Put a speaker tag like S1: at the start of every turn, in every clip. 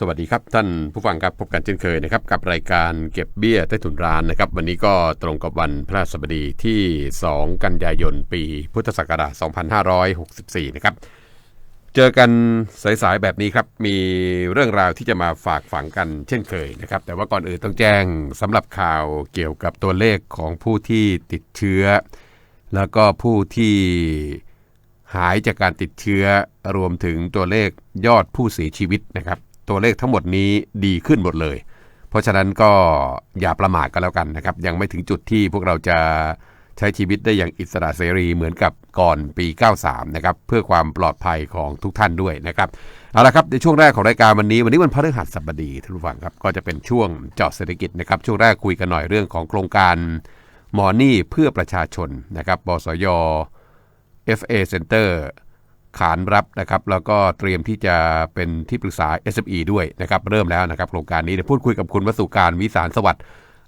S1: สวัสดีครับ ท่านผู้ฟังครับพบกันเช่นเคยนะครับกับรายการเก็บเบี้ยใต้ถุนร้านนะครับ วันนี้ก็ตรงกับวันพระสบดีที่ 2 กันยายนปีพุทธศักราช 2564 นะครับ เจอกันสายๆแบบนี้ครับ มีเรื่องราวที่จะมาฝากฝังกันเช่นเคยนะครับ แต่ว่าก่อนอื่นต้องแจ้งสำหรับข่าวเกี่ยวกับตัวเลขของผู้ที่ติดเชื้อ แล้วก็ผู้ที่หายจากการติดเชื้อรวมถึงตัวเลขยอดผู้เสียชีวิตนะครับ ตัวเลขทั้งหมดนี้ดีขึ้นหมดเลย เพราะฉะนั้นก็อย่าประมาทกันแล้วกันนะครับ ยังไม่ถึงจุดที่พวกเราจะใช้ชีวิตได้อย่างอิสระเสรีเหมือนกับก่อนปี 93 นะครับ เพื่อความปลอดภัยของทุกท่านด้วยนะครับเอาละครับในช่วงแรกของรายการวันนี้ วันนี้วันพฤหัสบดีท่านผู้ฟังครับก็จะเป็นช่วงเจาะเศรษฐกิจนะครับช่วงแรกคุยกันหน่อยเรื่องของโครงการหมอนี่เพื่อประชาชนนะครับบสย FA Center ขานรับนะครับแล้วก็เตรียมที่จะเป็นที่ปรึกษา SME ด้วยนะครับเริ่มแล้วนะครับโครงการนี้เดี๋ยวพูดคุยกับคุณวสุการวิสารสวัสดิ์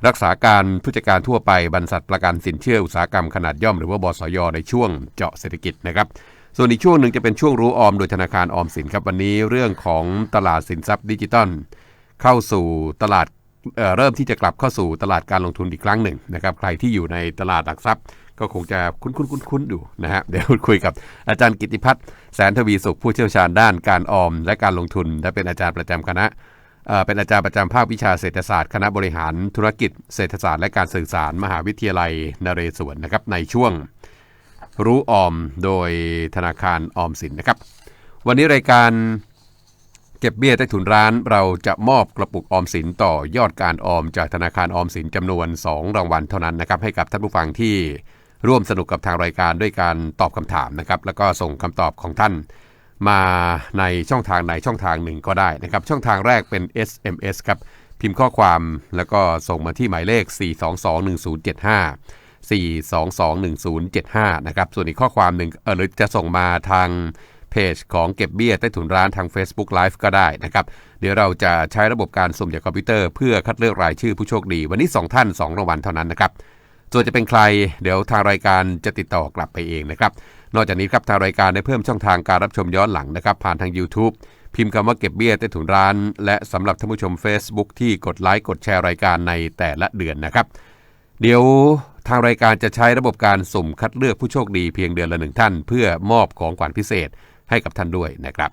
S1: รักษาการผู้จัดการทั่วไปบรรษัทประกันสินเชื่ออุตสาหกรรมขนาดย่อมหรือว่าบสยในช่วงเจาะเศรษฐกิจนะครับส่วนอีกช่วงหนึ่งจะเป็นช่วงรู้ออมโดยธนาคารออมสินครับวันนี้เรื่องของตลาดสินทรัพย์ดิจิตอลเข้าสู่ตลาดเเริ่มที่จะกลับเข้าสู่ตลาดการลงทุนอีกครั้งหนึ่งนะครับใครที่อยู่ในตลาดหลักทรัพย์ ก็คงจะคุ้นคุ้นคุ้นคุ้นอยู่นะฮะเดี๋ยวคุยกับอาจารย์กิติพัฒน์แสนทวีสุขผู้เชี่ยวชาญด้านการออม และการลงทุน และเป็นอาจารย์ประจำคณะเป็นอาจารย์ประจำภาควิชาเศรษฐศาสตร์คณะบริหารธุรกิจเศรษฐศาสตร์และการสื่อสารมหาวิทยาลัยนเรศวรนะครับในช่วงรู้ออมโดยธนาคารออมสินนะครับ วันนี้รายการเก็บเบี้ยใต้ถุนร้านเราจะมอบกระปุกออมสินต่อยอดการออมจากธนาคารออมสินจำนวน 2 รางวัลเท่านั้นนะครับให้กับท่านผู้ฟังที่ ร่วมสนุกกับทางรายการด้วยการตอบคำถามนะครับ แล้วก็ส่งคำตอบของท่านมาในช่องทางไหนช่องทางหนึ่งก็ได้นะครับ ช่องทางแรกเป็น SMS ครับ พิมพ์ข้อความแล้วก็ส่งมาที่หมายเลข 4221075 4221075 นะครับ ส่วนอีกข้อความหนึ่งเออหรือจะส่งมาทางเพจของเก็บเบี้ยใต้ถุนร้านทาง Facebook Live ก็ได้นะครับ เดี๋ยวเราจะใช้ระบบการสุ่มจากคอมพิวเตอร์เพื่อคัดเลือกรายชื่อผู้โชคดี วันนี้ 2 ท่าน 2รางวัลเท่านั้นนะครับ ส่วนจะเป็นใคร เดี๋ยวทางรายการจะติดต่อกลับไปเองนะครับ นอกจากนี้ครับทางรายการได้เพิ่มช่องทางการรับชมย้อนหลังนะครับ ผ่านทาง YouTube พิมพ์คำว่าเก็บเบี้ยใต้ถุนร้าน และสำหรับท่านผู้ชม Facebook ที่กดไลค์กดแชร์รายการในแต่ละเดือนนะครับ เดี๋ยวทางรายการจะใช้ระบบการสุ่มคัดเลือกผู้โชคดีเพียงเดือนละหนึ่งท่าน เพื่อมอบของขวัญพิเศษให้กับท่านด้วยนะครับ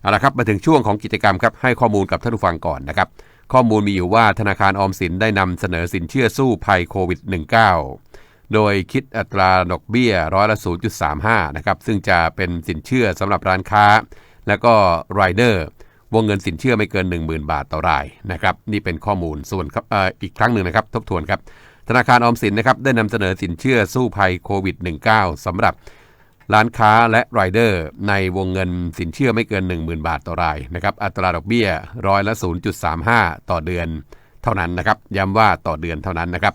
S1: เอาละครับมาถึงช่วงของกิจกรรมครับให้ข้อมูลกับท่านผู้ฟังก่อนนะครับ ข้อมูลมีอยู่ว่าธนาคารออมสินได้นำเสนอสินเชื่อสู้ภัยโควิด -19 โดยคิดอัตราดอกเบี้ยร้อยละ 0.35 นะครับ ซึ่งจะเป็นสินเชื่อสำหรับร้านค้า และก็รายเดอร์วงเงินสินเชื่อไม่เกิน 10,000 บาทต่อรายนะครับนี่เป็นข้อมูลส่วนครับเอ่ออีกครั้งหนึ่งนะครับทบทวนครับธนาคารออมสินนะครับได้นำเสนอสินเชื่อสู้ภัยโควิด -19 สำหรับ ร้านค้าและรายเดอร์ ในวงเงินสินเชื่อไม่เกิน 10,000 บาทต่อรายนะครับอัตราดอกเบี้ยร้อยละ 0.35 ต่อเดือนเท่านั้นนะครับย้ำว่าต่อเดือนเท่านั้นนะครับ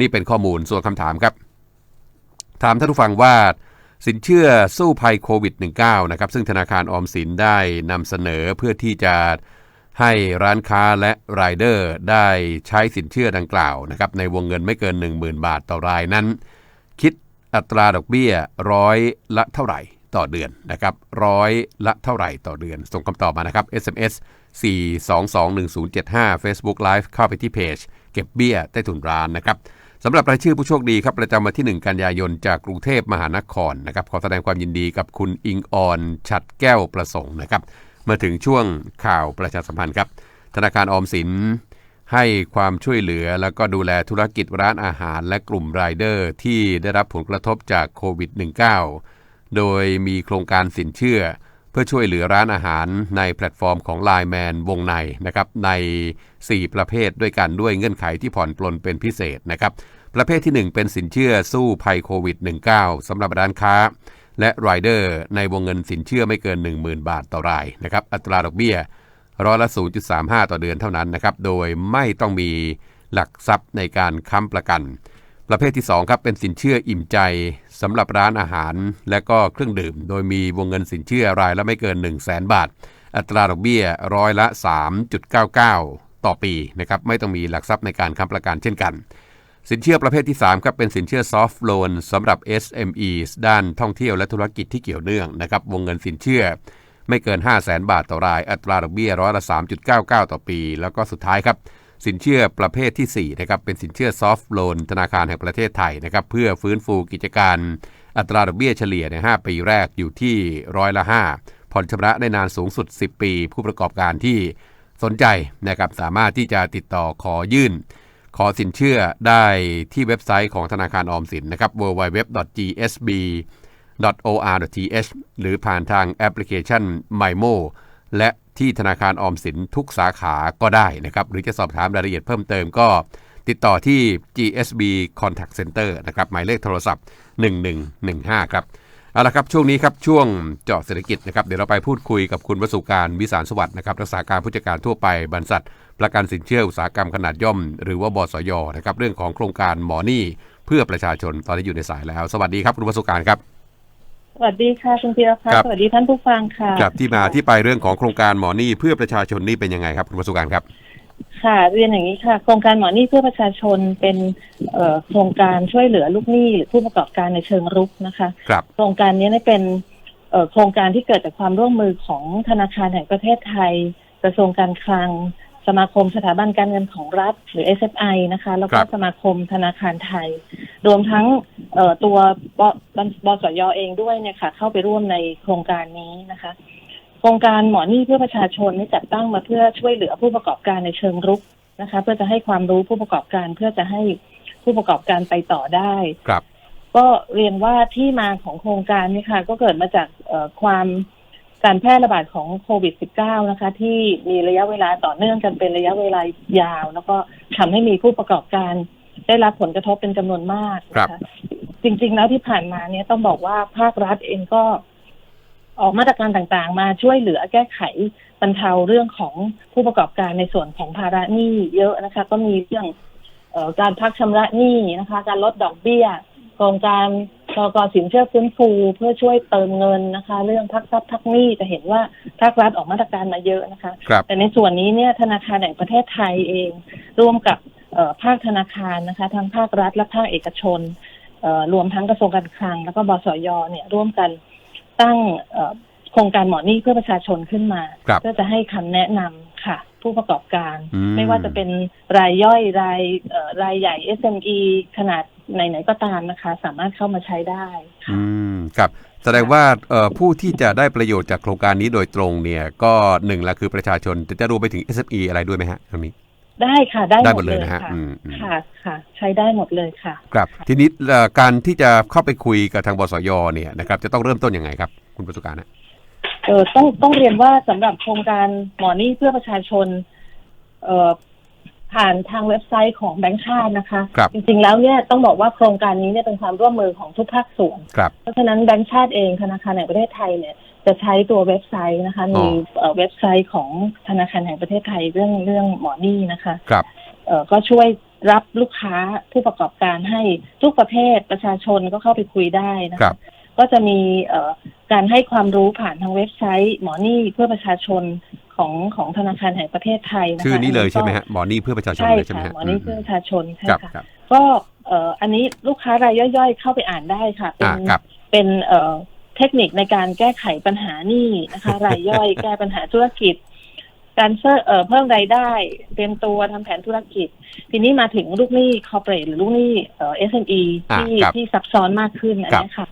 S1: นี่เป็นข้อมูลส่วนคำถามครับ ถามท่านผู้ฟังว่าสินเชื่อสู้ภัยโควิด -19 นะครับซึ่งธนาคารออมสินได้นำเสนอเพื่อที่จะให้ร้านค้าและรายเดอร์ได้ใช้สินเชื่อดังกล่าวนะครับในวงเงินไม่เกิน 10,000 บาทต่อรายนั้น อัตราดอกเบี้ยร้อยละเท่าไหร่ต่อเดือนนะครับร้อยละเท่าไหร่ต่อเดือน ส่งคำตอบมานะครับ SMS 4221075 Facebook Live เข้าไปที่เพจ เก็บเบี้ยใต้ถุนร้านนะครับสำหรับรายชื่อผู้โชคดีครับประจำวันที่ 1 กันยายนจากกรุงเทพมหานครนะครับขอแสดงความยินดีกับคุณอิงออนชัดแก้วประสงค์นะครับมาถึงช่วงข่าวประชาสัมพันธ์ครับ ธนาคารออมสิน ให้ความช่วยเหลือแล้วก็ดูแลธุรกิจร้านอาหารและกลุ่มรายเดอร์ที่ได้รับผลกระทบจากโควิด -19 โดยมีโครงการสินเชื่อ เพื่อช่วยเหลือร้านอาหารในแพลตฟอร์มของ Line Man วงในนะครับใน 4 ประเภทด้วยกันด้วยเงื่อนไขที่ผ่อนปลนเป็นพิเศษนะครับประเภทที่ 1 เป็นสินเชื่อสู้ภัยโควิด -19 สำหรับร้านค้า และรายเดอร์ในวงเงินสินเชื่อไม่เกิน 10,000 บาทต่อรายนะครับอัตราดอกเบี้ย ร้อยละ 0.35 ต่อเดือนเท่านั้นนะครับ โดยไม่ต้องมีหลักทรัพย์ในการค้ำประกัน ประเภทที่ 2 ครับ เป็นสินเชื่ออิ่มใจสำหรับร้านอาหาร และก็เครื่องดื่ม โดยมีวงเงินสินเชื่อรายละไม่เกิน 1 0 0 0 0แบาท อัตราดอกเบี้ยร้อยละ 3.99 ต่อปีนะครับ ไม่ต้องมีหลักทรัพย์ในการค้ำประกันเช่นกัน สินเชื่อประเภทที่3ครับ เป็นสินเชื่อ soft loan สำหรับ SME ด้านท่องเที่ยวและธุรกิจที่เกี่ยวเนื่องนะครับ วงเงินสินเชื่อ ไม่เกิน 5 0 0แสนบาทต่อราย อัตราดอกเบี้ยร้อยละ 3.99 ต่อปี แล้วก็สุดท้ายครับสินเชื่อประเภทที่ 4 นะครับ เป็นสินเชื่อซอฟท์โลนธนาคารแห่งประเทศไทยนะครับ เพื่อฟื้นฟูกิจการ อัตราดอกเบี้ยเฉลี่ยใน 5 ปีแรกอยู่ที่ร้อยละ 5 ผ่อนชำระได้นานสูงสุด 10 ปี ผู้ประกอบการที่สนใจนะครับสามารถที่จะติดต่อขอยื่น ขอสินเชื่อได้ที่เว็บไซต์ของธนาคารออมสินนะครับ www.gsb or.th หรือผ่านทางแอปพลิเคชัน MyMo และที่ธนาคารออมสินทุกสาขาก็ได้นะครับ หรือจะสอบถามรายละเอียดเพิ่มเติมก็ติดต่อที่ GSB Contact Center นะครับ หมายเลขโทรศัพท์ 1115 ครับ เอาละครับ ช่วงนี้ครับ ช่วงเจาะเศรษฐกิจนะครับ เดี๋ยวเราไปพูดคุยกับคุณวสุการวิสารสวัสดิ์นะครับ รักษาการผู้จัดการทั่วไปบรรษัท ประกันสินเชื่ออุตสาหกรรมขนาดย่อม หรือว่าบสยนะครับ เรื่องของโครงการหมอนี่เพื่อประชาชน ตอนนี้อยู่ในสายแล้ว สวัสดีครับ คุณวสุการครับ
S2: สวัสดีค่ะคุณพีรพัฒ
S1: ครับ
S2: น์สวัสดีท่านผู้ฟังค่ะ
S1: ครับที่มาที่ไปเรื่องของโครงการหมอนี่เพื่อประชาชนนี่เป็นยังไงครับคุณวสุการครับ
S2: ค่ะเรียนอย่างนี้ค่ะ โครงการหมอหนี้เพื่อประชาชนเป็นเอ่อโครงการช่วยเหลือลูกหนี้หรือผู้ประกอบการในเชิงรุกนะคะ
S1: ครับ
S2: โครงการนี้เนี่ยเป็นเอ่อโครงการที่เกิดจากความร่วมมือของธนาคารแห่งประเทศไทย กระทรวงการคลัง สมาคมสถาบันการเงินของรัฐหรือ SFI นะคะ แล้วก็
S1: ครับ
S2: สมาคมธนาคารไทย รวมทั้งเอ่อตัวบบบสยเองด้วยเนี่ยค่ะ เข้าไปร่วมในโครงการนี้นะคะ โครงการหมอหนี้เพื่อประชาชนนี่จัดตั้งมาเพื่อช่วยเหลือผู้ประกอบการในเชิงรุกนะคะ เพื่อจะให้ความรู้ผู้ประกอบการเพื่อจะให้ผู้ประกอบการไปต่อได้
S1: ครับ
S2: ก็เรียนว่าที่มาของโครงการนี้ค่ะ ก็เกิดมาจากเอ่อความ การแพร่ระบาดของโควิด -19 นะคะ ที่มีระยะเวลาต่อเนื่องกันเป็นระยะเวลายาว แล้วก็ทำให้มีผู้ประกอบการ ได้รับผลกระทบเป็นจำนวนมากนะคะจริง ๆ แล้วที่ผ่านมาเนี่ยต้องบอกว่าภาครัฐเองก็ ออกมาตรการต่างๆ มาช่วยเหลือแก้ไขบรรเทาเรื่องของผู้ประกอบการในส่วนของภาระหนี้เยอะนะคะ ก็มีเรื่องเออการพักชำระหนี้นะคะ การลดดอกเบี้ยโครงการ กกสินเชื่อฟื้นฟูเพื่อช่วยเติมเงินนะคะ เรื่องพักทรัพย์พักหนี้จะเห็นว่าภาครัฐออกมาตรการมาเยอะนะคะ
S1: ครับ
S2: แต่ในส่วนนี้เนี่ยธนาคารแห่งประเทศไทยเอง ร่วมกับเอ่อภาคธนาคารนะคะทั้งภาครัฐและภาคเอกชนเอ่อรวมทั้งกระทรวงการคลัง แล้วก็บสยเนี่ยร่วมกันตั้งเอ่อโครงการหมอหนี้เพื่อประชาชนขึ้นมา
S1: ครับ
S2: เพื่อจะให้คำแนะนำ ค่ะ ผู้ประกอบการ
S1: อืม
S2: ไม่ว่าจะเป็นรายย่อยรายเอ่อรายใหญ่ SME ขนาดไหนๆก็ตามนะคะ สามารถเข้ามาใช้ได้ค่ะ
S1: อืมครับแสดงว่าเอ่อผู้ที่จะได้ประโยชน์จากโครงการนี้โดยตรงเนี่ย ก็หนึ่งละคือประชาชนแต่จะรวมไปถึง SME อะไรด้วยไหมฮะตรงนี้
S2: ได้ค่ะได้
S1: ได้
S2: ห
S1: ห
S2: ม
S1: ม
S2: ด
S1: ด
S2: เล
S1: เลย
S2: ย
S1: นะฮะ
S2: ค่ะ
S1: อืมอืม
S2: ค่ะค่ะ ใช้ได้หมดเลยค่ะ
S1: ครับทีนี้เอ่อการที่จะเข้าไปคุยกับทางบสยเนี่ยนะครับจะต้องเริ่มต้นยังไงครับ คุณประสบการณ์นะ
S2: เออต้องต้องเรียนว่าสำหรับโครงการหมอหนี้เพื่อประชาชน เอ่อผ่านทางเว็บไซต์ของแบงค์ชาตินะคะ
S1: ครับ
S2: จริงๆแล้วเนี่ยต้องบอกว่าโครงการนี้เนี่ยเป็นความร่วมมือของทุกภาคส่วน
S1: ครับ
S2: เพราะฉะนั้นแบงค์ชาติเองธนาคารแห่งประเทศไทยเนี่ยจะใช้ตัวเว็บไซต์นะคะ
S1: อ๋อ
S2: มีเอ่อเว็บไซต์ของธนาคารแห่งประเทศไทยเรื่องเรื่องหมอหนี้นะคะ
S1: ครับ
S2: เอ่อก็ช่วยรับลูกค้าผู้ประกอบการให้ทุกประเภทประชาชนก็เข้าไปคุยได้นะ
S1: ครั
S2: คะ
S1: บ
S2: ก็จะมีเอ่อการให้ความรู้ผ่านทางเว็บไซต์หมอหนี้เพื่อประชาชนของของธนาคารแห่งประเทศไทยนะคะ
S1: ชื่อนี้เลยใช่ไหม
S2: ก็
S1: ฮะหมอนี่เพื่อประชาชน
S2: ใช่
S1: เลยใช่ไหม
S2: ค่ะ
S1: ฮะ
S2: หมอหนี้เพื่อประชาชนใช่
S1: ครับ
S2: ค่ะ
S1: ครับ
S2: ก็เอ่ออันนี้ลูกค้ารายย่อยๆ เข้าไปอ่านได้ค่ะ เป็
S1: อ่านครับ
S2: เป็นเอ่อเทคนิคในการแก้ไขปัญหาหนี้นะคะ รายย่อยแก้ปัญหาธุรกิจ การเพิ่มเอ่อเพิ่มรายได้เตรียมตัวทำแผนธุรกิจ ทีนี้มาถึงลูกหนี้คอร์เปอเรทหรือลูกหนี้เอ่อ SME
S1: อ่า
S2: ที่
S1: ครับ
S2: ที่ซับซ้อนมากขึ้นอัน
S1: ครับ
S2: เนี้ยค่ะ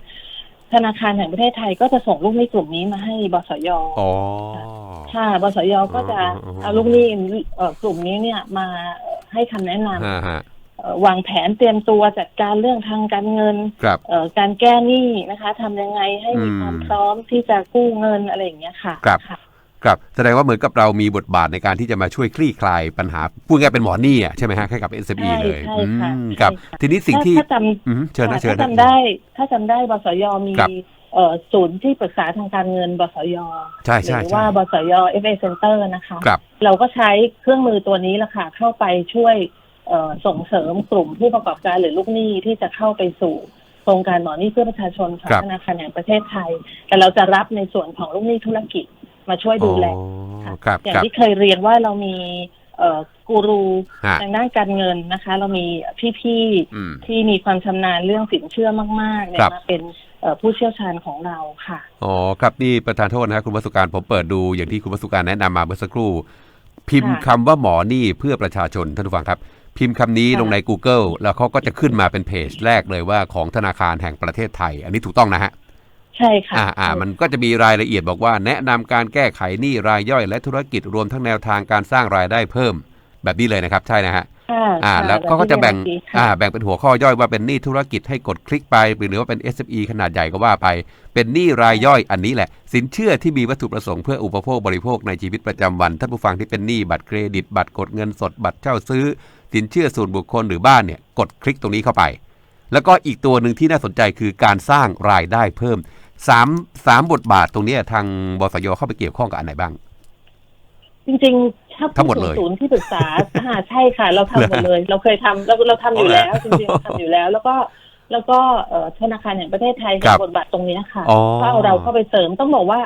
S2: ธนาคารแห่งประเทศไทยก็จะส่งลูกหนี้กลุ่มนี้มาให้บสย
S1: อ๋อ
S2: ค่ะบสยก็จะ
S1: อ๋ออ๋อ
S2: เอาลูกหนี้เอ่อกลุ่มนี้เนี่ยมาเอ่อให้คำแนะนำ
S1: อ่าฮะ
S2: เอ่อวางแผนเตรียมตัวจัดการเรื่องทางการเงิน
S1: ครับ
S2: เอ่อการแก้หนี้นะคะทำยังไงให้มี
S1: อืม
S2: ความพร้อมที่จะกู้เงินอะไรอย่างเงี้ยค่ะ
S1: ครับ
S2: ค่ะ
S1: ครับแสดงว่าเหมือนกับเรามีบทบาทในการที่จะมาช่วยคลี่คลายปัญหาพูดง่ายๆเป็นหมอนี่อะใช่ไหมฮะให้กับ SME
S2: ใช่
S1: เลย
S2: ใช่
S1: อื
S2: ค่ะ
S1: ม
S2: ใช่
S1: ครับ
S2: ค่ะ
S1: ทีนี้สิ่งที่
S2: ถ้าจ
S1: อืมเชิญำนะ
S2: ค่ะ
S1: เชิญ
S2: ถ้า
S1: นะ
S2: จำได้ ถ้าจำได้บสยมี
S1: ครับ
S2: เอ่อศูนย์ที่ปรึกษาทางการเงินบสย
S1: ใช่
S2: ห
S1: ใช่
S2: รือ
S1: ใช่
S2: ว่าบสย FA Center นะคะ
S1: ครับ
S2: เราก็ใช้เครื่องมือตัวนี้แหละค่ะเข้าไปช่วยเอ่อส่งเสริมกลุ่มผู้ประกอบการหรือลูกหนี้ที่จะเข้าไปสู่โครงการหมอหนี้เพื่อประชาชนของ
S1: ครับ
S2: ธนาคารแห่งประเทศไทย แต่เราจะรับในส่วนของลูกหนี้ธุรกิจ มาช่วยดูแล
S1: อ๋อ
S2: ค่ะ
S1: ครับ
S2: อย่าง
S1: ครับ
S2: ที่เคยเรียนว่าเรามีเอ่อกูรู
S1: ฮะ
S2: ทางด้านการเงินนะคะ เรามีพี่
S1: อืม
S2: ๆ ที่มีความชำนาญเรื่องสินเชื่อมากๆเนี่ย
S1: ครับ
S2: มาเป็นเอ่อผู้เชี่ยวชาญของเราค่ะ
S1: อ๋อครับนี่ประธานโทษนะครับคุณวสุการผมเปิดดูอย่างที่คุณวสุการแนะนำมาเมื่อสักครู่ พิมพ์
S2: ค่ะ
S1: คำว่าหมอนี่เพื่อประชาชนท่านผู้ฟังครับ พิมพ์คำนี้
S2: ค่ะ
S1: ลงใน Google แล้วเขาก็จะขึ้นมาเป็นเพจแรกเลยว่าของธนาคารแห่งประเทศไทย อันนี้ถูกต้องนะฮะ
S2: ใช่ค่ะ
S1: อ่าอ่ามันก็จะมีรายละเอียดบอกว่า แนะนำการแก้ไขหนี้รายย่อย และธุรกิจรวมทั้งแนวทางการสร้างรายได้เพิ่ม แบบนี้เลยนะครับ ใช่นะฮะ
S2: ค่ะ
S1: อ่า
S2: ค่ะ
S1: แล้วเขาก็จะแบ่ง
S2: ที่เรียนเมื่อกี้
S1: อ่า
S2: ค่ะ
S1: แบ่งเป็นหัวข้อย่อยว่าเป็นหนี้ธุรกิจให้กดคลิกไป หรือว่าเป็น SME ขนาดใหญ่ก็ว่าไป เป็นหนี้รายย่อยอันนี้แหละ สินเชื่อที่มีวัตถุประสงค์เพื่ออุปโภคบริโภคในชีวิตประจำวันท่านผู้ฟังที่เป็นหนี้บัตรเครดิต บัตรกดเงินสดบัตรเช่าซื้อ สินเชื่อส่วนบุคคลหรือบ้านเนี่ยกดคลิกตรงนี้เข้าไป แล้วก็อีกตัวหนึ่งที่น่าสนใจคือการสร้างรายได้เพิ่ม สามสามบทบาทตรงเนี้ยทางบสยเข้าไปเกี่ยวข้องกับอันไหนบ้าง
S2: จริงๆถ้า
S1: ทั้งหม
S2: พู
S1: ด
S2: ด
S1: เล
S2: ถึ
S1: ย
S2: งศูนย์ที่ปรึกษาอ่าใช่ค่ะ เราทำหมดเลย เราเคยทำเราเราทำอยู่แล้ว
S1: อ๋อ
S2: จ
S1: เหรอ
S2: ริงๆเราทำอยู่แล้ว แล้วก็แล้วก็เอ่อธนาคารแห่งประเทศไทย
S1: ครั
S2: ให้
S1: บ
S2: บทบาทตรงเนี้ยค่ะ
S1: อ๋อ
S2: ก็เอาเราเข้าไปเสริมต้องบอกว่า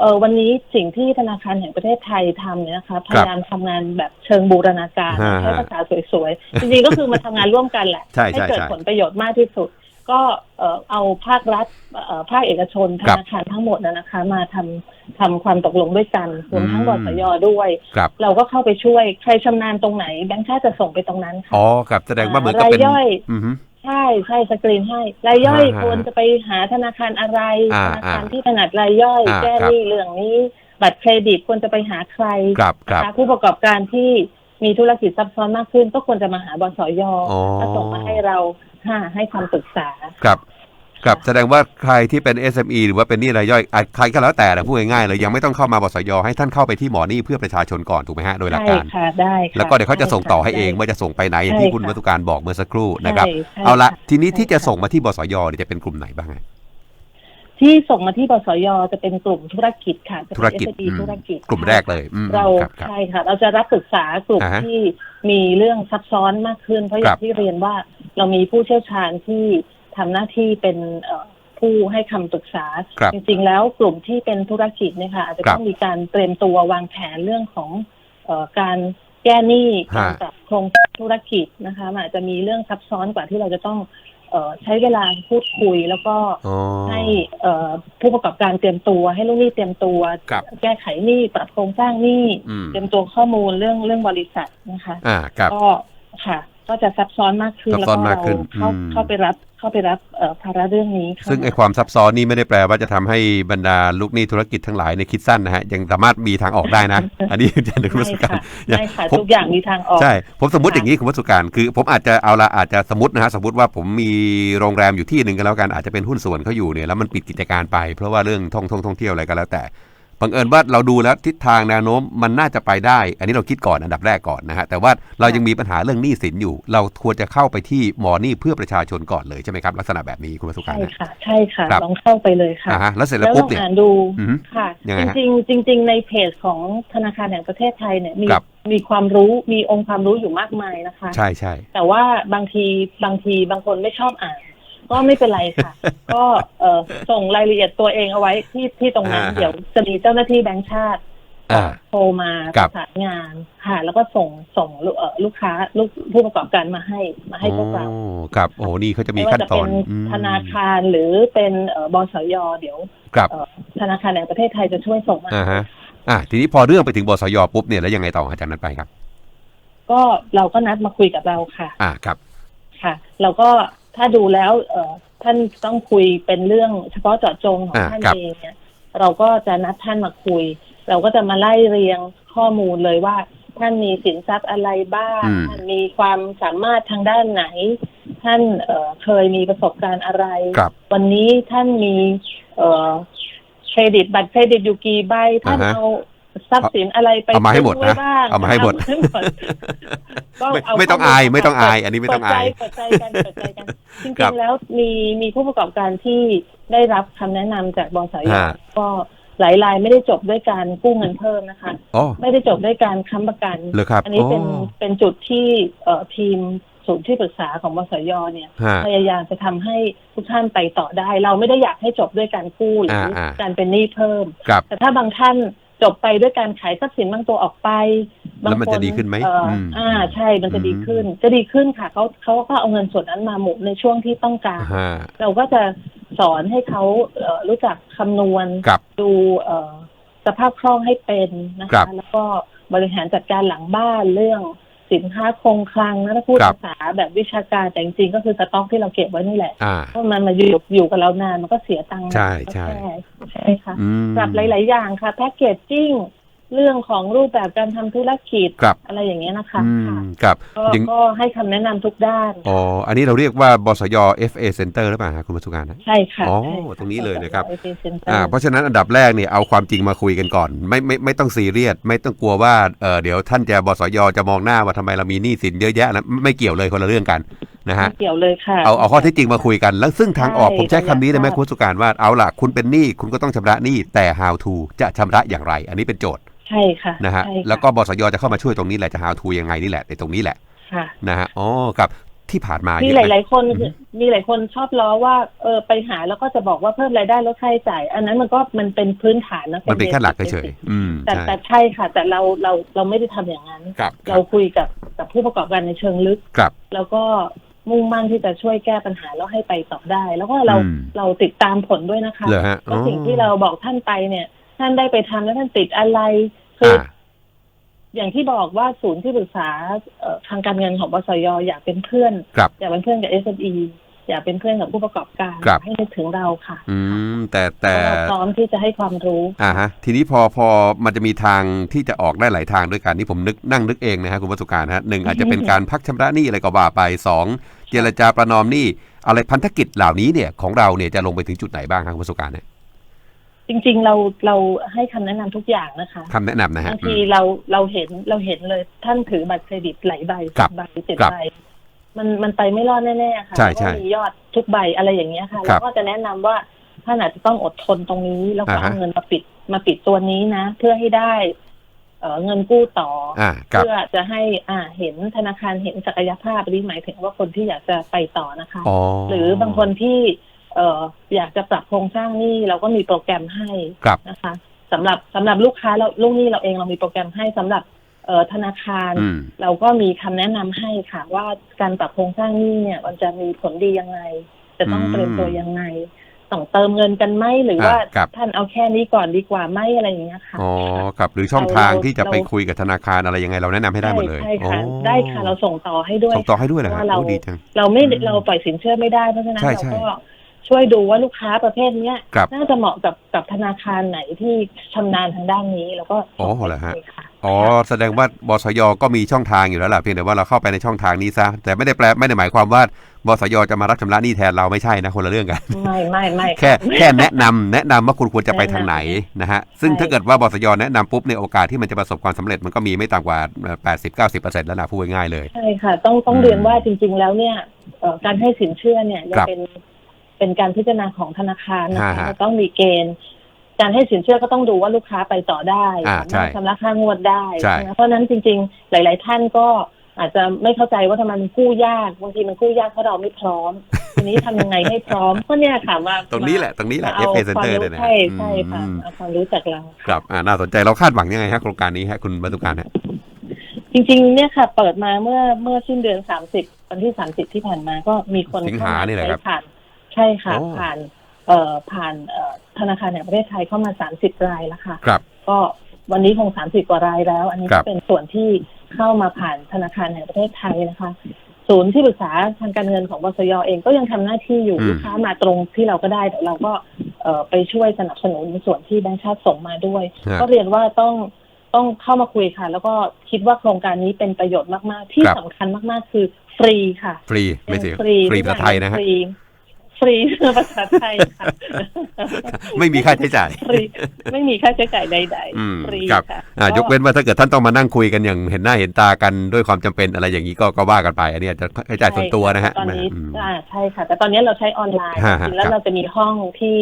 S2: เออวันนี้สิ่งที่ธนาคารแห่งประเทศไทยทำเนี่ยนะคะพยายามทำงานแบบเชิงบูรณาการ
S1: ฮะ
S2: ใช้ภาษาสวยๆ จริงๆก็คือมาทำงานร่วมกันแหละ
S1: ใช่ใช่
S2: เกิด
S1: ใช่
S2: ผลประโยชน์มากที่สุด ก็เอ่อเอาภาครัฐเอ่อภาคเอกชนธ
S1: ครับ
S2: นาคารทั้งหมดนะนะคะ มาทำทำความตกลงด้วยกันรวมทั้ง
S1: อื
S2: บ
S1: ม
S2: สยด้วย
S1: ครับ
S2: เราก็เข้าไปช่วย ใครชำนาญตรงไหนแบงค์ชาติจะส่งไปตรงนั้นค่ะ
S1: อ๋อครับแสดงว่าเหมือนกับเป็น
S2: รายย่อย
S1: อือฮึ
S2: ใช่ใช่สกรีนให้รายย่อย
S1: อ่า
S2: ควรจะไปหาธนาคารอะไร
S1: อ่า
S2: ธนาคาร
S1: อ่า
S2: ที่ถนัดรายย่อย
S1: อ่า
S2: แก้
S1: ครับ
S2: หนี้เรื่องนี้บัตรเครดิตควรจะไปหาใคร
S1: ครับครับ
S2: นะคะผู้ประกอบการที่มีธุรกิจซับซ้อนมากขึ้น ก็ควรจะมาหาบสย
S1: อ๋อ
S2: แล้วส่งมาให้เรา ค่ะให้ความปรึกษา
S1: ครับครับแสดงว่าใครที่เป็น SME หรือว่าเป็นหนี้รายย่อยอะใครก็แล้วแต่นะพูดง่ายๆเลยยังไม่ต้องเข้ามาบสยให้ท่านเข้าไปที่หมอหนี้เพื่อประชาชนก่อนถูกไหมฮะโดยหลัก
S2: ใช่
S1: การ
S2: ค่ะได้ค่ะ
S1: แล้วก็เดี๋ยวเขาจะส่งต่อให้เอง
S2: ได้
S1: ว่าจะส่งไปไหนอย่าง
S2: ใช่
S1: ที่คุณ
S2: ค่ะ
S1: วัตุการบอกเมื่อสักครู่นะครับ
S2: ใช่ใช่
S1: เอาละ
S2: ค่
S1: ทีนี้ที่จะ
S2: ใช่ค่
S1: ส่งมาที่บสยเนี่ยจะเป็นกลุ่มไหนบ้างฮะ
S2: ที่ส่งมาที่บสยจะเป็นกลุ่มธุรกิจค่ะจะเป็น
S1: ธุรกิจ
S2: SME
S1: อืม
S2: ธุรกิจ
S1: กลุ่มแรกเลยอืม
S2: เรา
S1: ครับครับ
S2: ใช่ค่ะ เราจะรับปรึกษากลุ่ม
S1: อ่าฮะ
S2: ที่มีเรื่องซับซ้อนมากขึ้น เพราะอ
S1: ครั
S2: ย่า
S1: บ
S2: งที่เรียนว่า เรามีผู้เชี่ยวชาญที่ทำหน้าที่เป็นเอ่อผู้ให้คำปรึกษา
S1: ครับ
S2: จริงๆ แล้วกลุ่มที่เป็นธุรกิจเนี่ยค่ะอาจจะ
S1: ครับ
S2: ต้องมีการเตรียมตัววางแผนเรื่องของเอ่อการแก้หนี้
S1: ฮะ
S2: การปรับโครงสร้างธุรกิจนะคะมันอาจจะมีเรื่องซับซ้อนกว่าที่เราจะต้องเอ่อใช้เวลาพูดคุยแล้วก็
S1: อ๋อ
S2: ให้เอ่อผู้ประกอบการเตรียมตัว ให้ลูกหนี้เตรียมตัว
S1: ครับ
S2: แก้ไขหนี้ปรับโครงสร้างหนี้
S1: อืม
S2: เตรียมตัวข้อมูลเรื่องเรื่องบริษัทนะคะ
S1: อ่าครับ
S2: ก็ค่ะ ก็จะซับซ้อนมากขึ้น
S1: ซับ
S2: แล้ว
S1: ซ้อน
S2: ก็
S1: มาก
S2: เรา
S1: ขึ้น
S2: เข้า
S1: อืม
S2: เข้าไปรับเข้าไปรับเอ่อภาระเรื่องนี้ค่ะ
S1: ซึ่งไอความซับซ้อนนี่ไม่ได้แปลว่าจะทำให้บรรดาลูกหนี้ธุรกิจทั้งหลายในยคิดสั้นนะฮะ ยังสามารถมีทางออกได้นะ อันนี้จะนึกว่า
S2: ใช่
S1: สุการ
S2: ค่ะใช่ค่ะ
S1: ผม
S2: ทุกอย่างมีทางออก
S1: ใช่ ผมสมมติ
S2: ค่ะ
S1: อย่างนี้คุณวัสุการคือ ผมอาจจะเอาละอาจจะสมมตินะฮะสมมติว่าผมมีโรงแรมอยู่ที่หนึ่งกันแล้วกันอาจจะเป็นหุ้นส่วนเขาอยู่เนี่ยแล้วมันปิดกิจการไป เพราะว่าเรื่องท่องท่องท่องเที่ยวอะไรก็แล้วแต่ บังเอิญว่าเราดูแล้วทิศทางแนวโน้มมันน่าจะไปได้ อันนี้เราคิดก่อนอันดับแรกก่อนนะฮะแต่ว่าเรายังมีปัญหาเรื่องหนี้สินอยู่ เราควรจะเข้าไปที่หมอหนี้เพื่อประชาชนก่อนเลยใช่ไหมครับลักษณะแบบนี้คุณวัสุการ
S2: ใช่
S1: นะ
S2: ค่ะใช่ค่ะ
S1: ครับ
S2: ลองเข้าไปเลยค่ะ
S1: อ่าฮะแล้วเสร็จแล้
S2: แล้ววล
S1: ปุ๊บ
S2: อง
S1: เนี่ย
S2: อ่านดู
S1: อือฮึ
S2: ค่ะ
S1: ยังไง
S2: จ
S1: ฮะ
S2: ริงๆจริงๆในเพจของธนาคารแห่งประเทศไทยเนี่ยมี
S1: ครับ
S2: มีความรู้มีองค์ความรู้อยู่มากมายนะคะ
S1: ใช่ใช่
S2: แต่ว่าบางทีบางทีบางคนไม่ชอบอ่าน ก็ไม่เป็นไรค่ะ ก็เอ่อส่งรายละเอียดตัวเองเอาไว้ที่ที่ตรงนั้น
S1: อ่าฮะ
S2: เดี๋ยวจะมีเจ้าหน้าที่แบงค์ชาติ
S1: อ่า
S2: โทรมา
S1: ค
S2: ป
S1: รับ
S2: ระสานงานค่ะ แล้วก็ส่งส่งลูกเอ่อลูกค้าลูกผู้ประกอบการมาให้มาให้พวกเรา
S1: โอ้ครับ โอ้นี่เขาจะมี
S2: ไม่
S1: ขั้
S2: ว่านจะ
S1: ต
S2: เป็
S1: อน
S2: น
S1: อืม
S2: ธนาคารหรือเป็นเอ่อบสยเดี๋ยว
S1: ครับ
S2: เอ่อธนาคารแห่งประเทศไทยจะช่วยส่งมา
S1: อ่าฮะ อะทีนี้พอเรื่องไปถึงบสยปุ๊บเนี่ยแล้วยังไงต่ออาจารย์นั้นไปครับ
S2: ก็เราก็นัดมาคุยกับเราค่ะ
S1: อ่าครับ
S2: ค่ะ เราก็ ถ้าดูแล้วเอ่อท่านต้องคุยเป็นเรื่องเฉพาะเจาะจงของ
S1: อ่า
S2: ท่าน
S1: ครับ
S2: เองเนี่ย เราก็จะนัดท่านมาคุย เราก็จะมาไล่เรียงข้อมูลเลยว่า ท่านมีสินทรัพย์อะไรบ้าง
S1: อืม
S2: ท่านมีความสามารถทางด้านไหน ท่านเอ่อเคยมีประสบการณ์อะไร
S1: ครับ
S2: วันนี้ท่านมีเอ่อเครดิตบัตรเครดิตอยู่กี่ใบท่าน
S1: อ่าฮะ
S2: เอา ทรัพย์สินอะไรไป
S1: เอามาให้หมด
S2: ซื้อไว้
S1: นะ
S2: บ้าง
S1: เอามาให้หมด
S2: เอให้หมดก็
S1: ไม่
S2: เา
S1: ไม่ต้อง
S2: ข้มูล
S1: อาย
S2: ม
S1: ไม่ต้องอาย
S2: เปิด
S1: อันนี้ไม่ต้องอาย
S2: เปิดใจกันเปิดใจกันจริ
S1: ครับ
S2: งๆแล้วมีมีผู้ประกอบการที่ได้รับคำแนะนำจากบสย
S1: ฮะ
S2: ก็หลายรายไม่ได้จบด้วยการกู้เงินเพิ่มนะคะ
S1: อ๋อ
S2: ไม่ได้จบด้วยการค้ำประกัน
S1: เหรอครับ
S2: อันนี้เป็น
S1: โอ้
S2: เป็นจุดที่เอ่อทีมศูนย์ที่ปรึกษาของบสยเนี่ย
S1: ฮะ
S2: พยายามจะทำให้ทุกท่านไปต่อได้ เราไม่ได้อยากให้จบด้วยการกู้หรืออา
S1: อ่า
S2: การเป็นหนี้เพิ่ม
S1: ครับ
S2: แต่ถ้าบางท่าน จบไปด้วยการขายทรัพย์สินบางตัวออกไปบาง
S1: แล้วมันจะดีขึ้นไหม
S2: เอ่ออ
S1: ม
S2: อ่า ใช่ มันจะดี
S1: อืม
S2: ขึ้น จะดีขึ้นค่ะเขาเขาก็เอาเงินส่วนนั้นมาหมุนในช่วงที่ต้องการ
S1: ฮะ
S2: เราก็จะสอนให้เขาเอ่อรู้จักคำนวณ
S1: ครับ
S2: ดูเอ่อสภาพคล่องให้เป็นนะ
S1: ครั
S2: คะ
S1: บ
S2: แล้วก็บริหารจัดการหลังบ้านเรื่อง สินค้าคงคลังนะถ้าพูด
S1: ครับ
S2: ภาษาแบบวิชาการแต่จริงๆก็คือสต็อกที่เราเก็บไว้นี่แหละ
S1: อ่า
S2: เพราะมันมาอยู่อยู่กับเรานานมันก็เสียตังค์
S1: ใช่ใช่
S2: ก็แใช่ค่ะ
S1: อืม
S2: ปรับหลาย ๆ อย่างค่ะ แพ็กเกจจิ้ง เรื่องของรูปแบบการทำธุรกิจ
S1: ครับ
S2: อะไรอย่างเงี้ยนะคะ
S1: อื
S2: ค่ะ
S1: มครับ
S2: ก็
S1: อย่าง
S2: ก็ให้คำแนะนำทุกด้าน
S1: อ๋ออันนี้เราเรียกว่าบสย FA Center หรือเปล่าครับคุณประสุการนะ
S2: ใช่ค่ะ
S1: อ๋อ
S2: ใช่ะ
S1: ตรงนี้เลยนะครับ
S2: ใช่ค่ะ
S1: อ่าเพราะฉะนั้นอันดับแรกเนี่ยเอาความจริงมาคุยกันก่อน ไม่ไม่ไม่ต้องซีเรียสไม่ต้องกลัวว่าเออเดี๋ยวท่านจะบสยจะมองหน้าว่าทำไมเรามีหนี้สินเยอะแยะนะไม่เกี่ยวเลยคนละเรื่องกันนะฮะ
S2: ไม่เกี่ยวเลยค่ะ
S1: เอาเอาข้อเท็จจริงมาคุยกัน แล้วซึ่งทางออก
S2: ใช่
S1: ผมใช้คำนี้ได้ไหม
S2: ใช่
S1: คุณสุการว่าเอาล่ะคุณเป็นหนี้คุณก็ต้องชำระหนี้แต่ how to จะชำระอย่างไร อันนี้เป็นโจทย์
S2: ใช่ค่ะ
S1: นะฮะ
S2: ใช่ค่
S1: แล้วก็บสยจะเข้ามาช่วยตรงนี้แหละจะ how to ยังไงนี่แหละในตรงนี้แหละ
S2: ค่ะ
S1: นะฮะอ๋อกับที่ผ่านมา
S2: มี
S1: เย
S2: ห
S1: อะไหม
S2: ลาย ๆ คนคือมีหลายคนชอบล้อว่าเออไปหาแล้วก็จะบอกว่าเพิ่มรายได้ลดค่าใช้จ่าย อันนั้นมันก็มันเป็นพื้นฐานนะ
S1: มันเป็นแค่หลักเฉย
S2: basic
S1: ๆอืม
S2: แต่
S1: ใช่
S2: แต่ใช่ค่ะ แต่เราเราเราไม่ได้ทำอย่างนั้น
S1: ครับค
S2: เรา
S1: รับ
S2: คุยกับกับผู้ประกอบการในเชิงลึก
S1: ครับ
S2: แล้วก็มุ่งมั่นที่จะช่วยแก้ปัญหาแล้วให้ไปต่อได้ แล้วก็เรา
S1: อืม
S2: เราติดตามผลด้วยนะคะ
S1: เหรอฮะ
S2: ว่าสิ่ง
S1: อ๋อ
S2: ที่เราบอกท่านไปเนี่ย ท่านได้ไปทำแล้วท่านติดอะไรคือ
S1: อ่า
S2: ออย่างที่บอกว่าศูนย์ที่ปรึกษาเอ่อทางการเงินของบสยอยากเป็นเพื่อน
S1: ครับ
S2: อยากเป็นเพื่อนกับ SME อยากเป็นเพื่อนกับผู้ประกอบการ
S1: ครับ
S2: ให้นึกถึงเราค่ะ
S1: อืม แต่แต่
S2: เราพร้อมที่จะให้ความรู้
S1: อ่าฮะ ทีนี้พอพอมันจะมีทางที่จะออกได้หลายทางด้วยกันนี่ผมนึกนั่งนึกเองนะฮะคุณวัสุการฮะหนึ่งอาจจะเป็นการพักชำระหนี้อะไรก็ว่าไปสองเจรจาประนอมหนี้อะไรพันธกิจเหล่านี้เนี่ยของเราเนี่ยจะลงไปถึงจุดไหนบ้างครับคุณวัสุการเนี่ย
S2: จริง ๆ เราเราให้คำแนะนำทุกอย่างนะคะ
S1: คำแนะนำนะฮะ
S2: บาง
S1: อื
S2: ที
S1: ม
S2: เราเราเห็นเราเห็นเลยท่านถือบัตรเครดิตหลายใบ
S1: ครับ
S2: สิใบเจ็ด
S1: ครับ
S2: ใบมันมันไปไม่รอดแน่ๆค่ะ
S1: ใช่ใช่
S2: เพราะว่ามียอดทุกใบอะไรอย่างเงี้ยค่ะ
S1: ครั
S2: เรา
S1: บ
S2: ก็จะแนะนำว่าท่านอาจจะต้องอดทนตรงนี้ แล้วก็
S1: อ่าฮะ
S2: เอาเงินมาปิดมาปิดตัวนี้นะ เพื่อให้ได้เอ่อเงินกู้ต่ออ
S1: อ่าครับ
S2: เพื่อจะให้อ่าเห็นธนาคารเห็นศักยภาพนี่หมายถึงว่าคนที่อยากจะไปต่อนะคะ
S1: อ๋อ
S2: หรือบางคนที่ เอ่ออยากจะปรับโครงสร้างหนี้เราก็มีโปรแกรมให้
S1: ครับ
S2: นะคะสำหรับสำหรับลูกค้าเราลูกหนี้เราเองเรามีโปรแกรมให้สำหรับเอ่อธนาคาร
S1: อืม
S2: เราก็มีคำแนะนำให้ค่ะ ว่าการปรับโครงสร้างหนี้เนี่ย มันจะมีผลดียังไง จะต้อง
S1: อืม
S2: เตรียมตัวยังไงต้องเติมเงินกันไหมหรือว่า
S1: อ่าครับ
S2: ท่านเอาแค่นี้ก่อนดีกว่าไหมอะไรอย่างเงี้ยค่ะ
S1: อ๋อครับหรือช่องทาง
S2: เรา
S1: ที่จะไป
S2: เรา
S1: คุยกับธนาคารอะไรยังไงเราแนะนำให้ได้หมดเลย
S2: ใช่ค่ะ
S1: อ๋อ
S2: ได้ค่ะเราส่งต่อให้ด้วย
S1: ส่งต่อให้ด้วยเหรอ
S2: เพ
S1: ฮะ
S2: ราะว่าเรา
S1: โอ้ดีจัง
S2: เราไม่
S1: อืม
S2: เราปล่อยสินเชื่อไม่ได้เพราะฉะนั้น
S1: ใช่
S2: เรา
S1: ใช่
S2: ก็ ช่วยดูว่าลูกค้าประเภทเนี้ย
S1: ครับ
S2: น่าจะเหมาะกับกับธนาคารไหนที่ชำนาญทางด้านนี้ แล้วก็
S1: อ๋อเหรอฮะ
S2: ส่งไปค่ะ
S1: อ๋อแสดงว่าบสยก็มีช่องทางอยู่แล้วล่ะเพียงแต่ว่าเราเข้าไปในช่องทางนี้ซะแต่ไม่ได้แปลไม่ได้หมายความว่าบสยจะมารับชำระหนี้แทนเราไม่ใช่นะคนละเรื่องกัน
S2: ไม่ไม่ไม่
S1: แค่ะแค่แนะนำแนะนำว่าคุณควรจะไปทางไหนนะฮะซึ่ง
S2: ใช่
S1: ถ้าเกิดว่าบสยแนะนำปุ๊บในยโอกาสที่มันจะประสบความสำเร็จมันก็มีไม่ต่ำกว่า 80-90%แล้วนะพูดง่ายๆเลย
S2: ใช่ค่ะ ต้องต้อง
S1: อืม
S2: เรียนว่าจริง ๆ แล้วเนี่ยเอ่อการให้สินเชื่อเนี่ยยัง
S1: ครับ
S2: เป็น เป็นการพิจารณาของธนาคารนะ
S1: ฮะ
S2: คะ
S1: ฮะ
S2: จะต้องมีเกณฑ์ การให้สินเชื่อก็ต้องดูว่าลูกค้าไปต่อได้
S1: อ่า
S2: สามารถ
S1: ใช่
S2: ชำระค่างวดได้
S1: ใช่
S2: นะเพราะฉะนั้นจริง ๆ หลาย ๆ ท่านก็อาจจะไม่เข้าใจว่าทำไมมันกู้ยากบางทีมันกู้ยากเพราะเราไม่พร้อม ทีนี้ทำยังไงให้พร้อมก็เนี่ยค่ะมา
S1: ตรงนี้แหละตรงนี้แหละ
S2: มาเอา
S1: FA
S2: ความ
S1: Center
S2: รู้
S1: เลยนะฮะ
S2: ใช่ใช่ค่ะ
S1: อืม
S2: เอาความรู้จากเรา
S1: ครับอ่าน่าสนใจเราคาดหวังยังไงฮะโครงการนี้ฮะคุณบรรทุการฮะ
S2: จริงๆ เนี่ยค่ะเปิดมาเมื่อเมื่อสิ้นเดือนสามสิบวันที่สามสิบที่ผ่านมาก็มีคน
S1: สิงหานี่แหละครับ
S2: ใช้ผ่าน ใช่ค่ะ
S1: โอ้
S2: ผ่านเอ่อผ่านเอ่อธนาคารแห่งประเทศไทยเข้ามาสามสิบรายแล้วค่ะ
S1: ครับ
S2: ก็วันนี้คงสามสิบกว่ารายแล้ว อันนี้
S1: ครั
S2: ก็
S1: บ
S2: เป็นส่วนที่เข้ามาผ่านธนาคารแห่งประเทศไทยนะคะ ศูนย์ที่ปรึกษาทางการเงินของบสยเองก็ยังทำหน้าที่อยู่
S1: อืม
S2: ลูกค้ามาตรงที่เราก็ได้แต่เราก็เอ่อไปช่วยสนับสนุนในส่วนที่แบงค์ชาติส่งมาด้วย
S1: ฮะ
S2: ก็เรียนว่าต้องต้องเข้ามาคุยค่ะ แล้วก็คิดว่าโครงการนี้เป็นประโยชน์มาก ๆ ที่
S1: ครับ
S2: สำคัญมาก ๆ คือฟรีค่ะ
S1: ฟรีไม่เสีย
S2: ฟรี
S1: ฟรีภาษาไทยนะฮะ
S2: ฟรี ฟรีภาษาไทยค่ะ
S1: ไม่มีค่าใช้จ่าย
S2: ฟรีไม่มีค่าใช้จ่ายใด
S1: อืม
S2: ๆฟรี
S1: ครับ
S2: ค่ะ
S1: อ่ายกเว้นว่าถ้าเกิดท่านต้องมานั่งคุยกันอย่างเห็นหน้าเห็นตากันด้วยความจำเป็นอะไรอย่างนี้ก็ก็ว่ากันไป อันนี้อาจจะใช้จ่ายส่วนตัวนะฮะ
S2: ตอนนี้
S1: อืม
S2: อ่าใช่ค่ะ แต่ตอนนี้เราใช้ออนไลน์
S1: ฮะฮะ
S2: จริงๆแล้ว
S1: ครับ
S2: เราจะมีห้องที่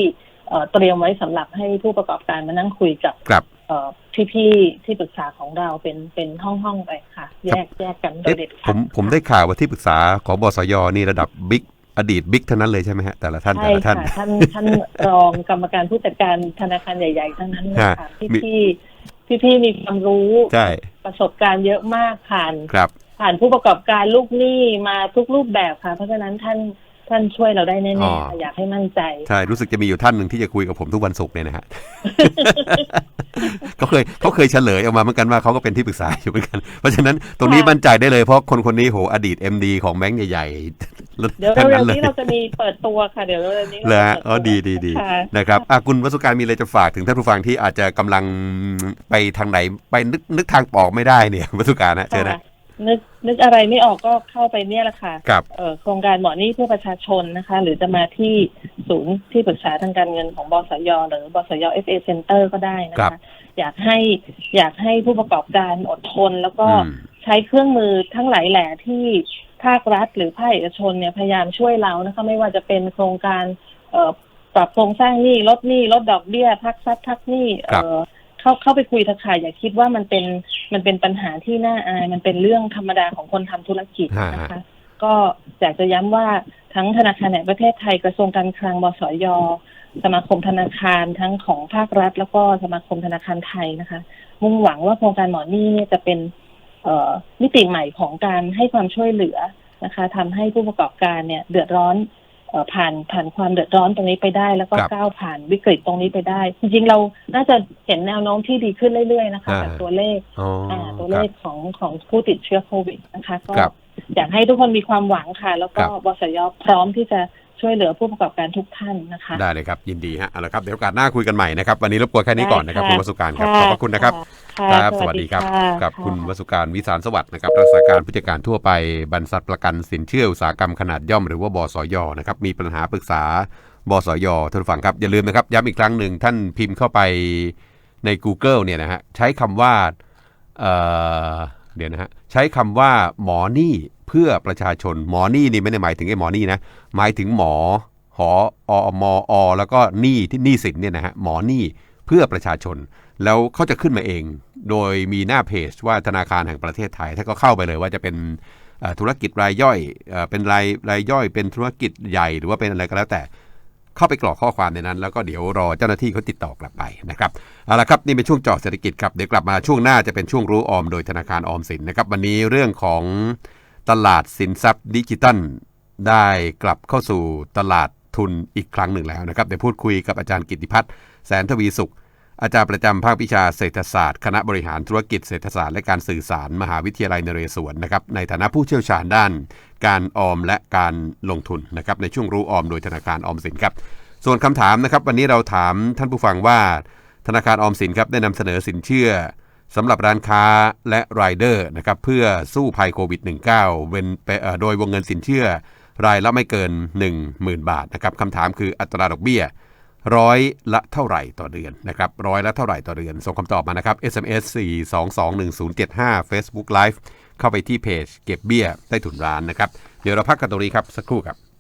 S2: เอ่อเตรียมไว้สำหรับให้ผู้ประกอบการมานั่งคุยกับ
S1: ครับ
S2: เอ่อพี่ๆที่ปรึกษาของเราเป็นเป็นห้องห้องๆไปค่ะ แยกแยกกันโดย
S1: เอ๊ะ
S2: เด็ด
S1: ผ
S2: ขาด
S1: มผมได้ข่าวว่าที่ปรึกษาของบสยนี่ระดับบิ๊ก อดีตบิ๊กทั้งนั้นเลยใช่ไหมฮะแต่ละท่านแต่
S2: ใช่
S1: ละท่าน
S2: ค่ะท่านท่านรองกรรมการผู้จัดการธนาคารใหญ่ๆทั้งนั้นเลยค่ะ
S1: ฮะ
S2: พี่
S1: มี
S2: พี่พี่พี่ๆมีความรู้
S1: ใช่
S2: ประสบการณ์เยอะมากผ่าน
S1: ครับ
S2: ผ่านผู้ประกอบการลูกหนี้มาทุกรูปแบบค่ะ เพราะฉะนั้นท่าน ท่านช่วยเราได้แน่
S1: อ๋อ
S2: ๆค่ะอยากให้มั่นใจ
S1: ใช่รู้สึกจะมีอยู่ท่านหนึ่งที่จะคุยกับผมทุกวันศุกร์เนี่ยนะฮะ เขาเคยเขาเคยเฉลยออกมาเหมือนกันว่าเขาก็เป็นที่ปรึกษาอยู่เหมือนกัน เพราะฉะนั้นตรงนี้
S2: ค่ะ
S1: มั่นใจได้เลยเพราะคนคนนี้โหอดีต MD ของแบงก์ใหญ่ๆ
S2: เดี๋ยว
S1: ทั้ง
S2: เร็
S1: นั้
S2: วนๆ
S1: เลย
S2: นี้เราจะมีเปิดตัวค่ะ เดี๋ยวเร็วๆนี้
S1: เลย
S2: รา
S1: ฮะ
S2: จะปิ
S1: อ๋อ
S2: ตัว
S1: ดีดีดี
S2: ค่ะ
S1: นะครับอะคุณวสุการมีอะไรจะฝากถึงท่านผู้ฟังที่อาจจะกำลังไปทางไหนไปนึกนึกทางออกไม่ได้เนี่ยวสุการนะเจอนะ
S2: ค่ะ นึกนึกอะไรไม่ออกก็เข้าไปเนี่ยแหละค่ะ
S1: ครับ
S2: เอ่อโครงการหมอหนี้เพื่อประชาชนนะคะ หรือจะมาที่ศูนย์ที่ปรึกษาทางการเงินของบสยหรือบสย FA Center ก็ได้นะ
S1: ครั
S2: คะ
S1: บ
S2: อยากให้อยากให้ผู้ประกอบการอดทน แล้วก็
S1: อืม
S2: ใช้เครื่องมือทั้งหลายแหล่ที่ภาครัฐหรือภาคเอกชนเนี่ยพยายามช่วยเรานะคะ ไม่ว่าจะเป็นโครงการ เอ่อปรับโครงสร้างหนี้ลดหนี้ลดดอกเบี้ยพักทรัพย์พักหนี้
S1: ครับ
S2: เอ่อ เข้าเข้าไปคุยเถอะค่ะอย่าคิดว่ามันเป็นมันเป็นปัญหาที่น่าอาย มันเป็นเรื่องธรรมดาของคนทำธุรกิจนะคะ ก็อยากจะย้ำว่าทั้งธนาคารแห่งประเทศไทยกระทรวงการคลังบสยสมาคมธนาคารทั้งของภาครัฐ แล้วก็สมาคมธนาคารไทยนะคะ มุ่งหวังว่าโครงการหมอนี่เนี่ยจะเป็นเอ่อมิติใหม่ของการให้ความช่วยเหลือนะคะทำให้ผู้ประกอบการเนี่ย เดือดร้อนเอ่อ ผ่านผ่านความเดือดร้อนตรงนี้ไปได้ แล้วก็
S1: ครับ
S2: ก้าวผ่านวิกฤตตรงนี้ไปได้ จริงๆเราน่าจะเห็นแนวโน้มที่ดีขึ้นเรื่อยๆนะคะ
S1: อ่า
S2: จากตัวเลข
S1: อ๋อ
S2: อ่าตัว
S1: ค
S2: เล
S1: รับ
S2: ขของของผู้ติดเชื้อโควิดนะคะก็
S1: ครับ
S2: อยากให้ทุกคนมีความหวังค่ะ แล้วก็
S1: ครับ
S2: บสยพร้อมที่จะ ช่วยเหลือผู้ประกอบการทุกท่านนะคะ
S1: ได้เลยครับ ยินดีฮะเอาละครับเดี๋ยวโอกาสหน้าคุยกันใหม่นะครับ วันนี้รบกวนแค่นี้ก่อนนะครับ
S2: ได้
S1: คุณ
S2: ค่ะ
S1: วสุการครับ ขอบพระคุณนะครับ
S2: ค่ะ
S1: ครับะสวัสดีครับะกับะคุณวสุการวิสารสวัสดิ์นะครับรักษาการผู้จัดการทั่วไปบรรษัทประกันสินเชื่ออุตสาหกรรมขนาดย่อมหรือว่าบสยนะครับมีปัญหาปรึกษาบสยท่านผู้ฟังครับอย่าลืมนะครับย้ำอีกครั้งหนึ่งท่านพิมพ์เข้าไปใน Google เนี่ยนะฮะใช้คำว่า เดี๋ยวนะฮะใช้คำว่าหมอนี้เพื่อประชาชนหมอนี้นี่ไม่ได้หมายถึงไอ้หมอนี้นะหมายถึงหมอหออมออแล้วก็นี้ที่นี้สินเนี่ยนะฮะหมอนี้เพื่อประชาชน แล้วเขาจะขึ้นมาเอง โดยมีหน้าเพจว่าธนาคารแห่งประเทศไทย ถ้าก็เข้าไปเลยว่าจะเป็นธุรกิจรายย่อยเป็นรายรายย่อยเป็นธุรกิจใหญ่หรือว่าเป็นอะไรก็แล้วแต่ เข้าไปกรอกข้อความในนั้น แล้วก็เดี๋ยวรอเจ้าหน้าที่เขาติดต่อกลับไปนะครับเอาละครับนี่เป็นช่วงเจาะเศรษฐกิจครับเดี๋ยวกลับมาช่วงหน้าจะเป็นช่วงรู้ออมโดยธนาคารออมสินนะครับวันนี้เรื่องของตลาดสินทรัพย์ดิจิตัลได้กลับเข้าสู่ตลาดทุนอีกครั้งหนึ่งแล้วนะครับเดี๋ยวพูดคุยกับอาจารย์กิติพัฒน์แสนทวีสุข อาจารย์ประจำภาควิชาเศรษฐศาสตร์ คณะบริหารธุรกิจเศรษฐศาสตร์และการสื่อสารมหาวิทยาลัยนเรศวรนะครับในฐานะผู้เชี่ยวชาญด้าน การออมและการลงทุนนะครับในช่วงรู้ออมโดยธนาคารออมสินครับ ส่วนคำถามนะครับ วันนี้เราถามท่านผู้ฟังว่า ธนาคารออมสินครับได้นำเสนอสินเชื่อสำหรับร้านค้าและรายเดอร์นะครับเพื่อสู้ภัยโควิด -19 เว้นไปโดยวงเงินสินเชื่อ รายละไม่เกิน 10,000 บาทนะครับคำถามคืออัตราดอกเบี้ย ร้อยละเท่าไหร่ต่อเดือนนะครับร้อยละเท่าไหร่ต่อเดือน ส่งคำตอบมานะครับ SMS 4221075 Facebook Live เข้าไปที่เพจเก็บเบี้ยใต้ถุนร้านนะครับ เดี๋ยวเราพักกันตรงนี้ครับ สักครู่ครับ